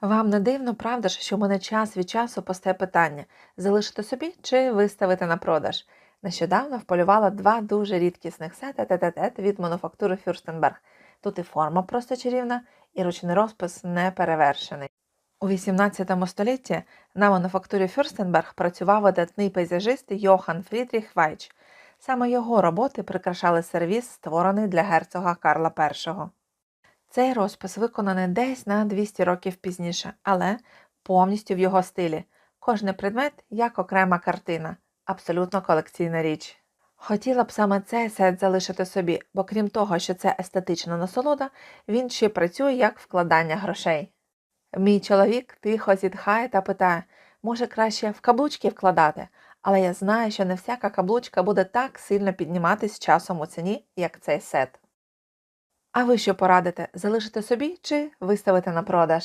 Вам не дивно, правда ж, що в мене час від часу постає питання залишити собі чи виставити на продаж. Нещодавно вполювала два дуже рідкісних сети тет від мануфактури Фюрстенберг. Тут і форма просто чарівна, і ручний розпис не перевершений. У XVIII столітті на мануфактурі Фюрстенберг працював видатний пейзажист Йохан Фрідріх Вайч. Саме його роботи прикрашали сервіс, створений для герцога Карла І. Цей розпис виконаний десь на 200 років пізніше, але повністю в його стилі. Кожний предмет як окрема картина, абсолютно колекційна річ. Хотіла б саме цей сет залишити собі, бо крім того, що це естетична насолода, він ще працює як вкладання грошей. Мій чоловік тихо зітхає та питає, може краще в каблучки вкладати, але я знаю, що не всяка каблучка буде так сильно підніматись часом у ціні, як цей сет. А ви що порадите? Залишити собі чи виставити на продаж?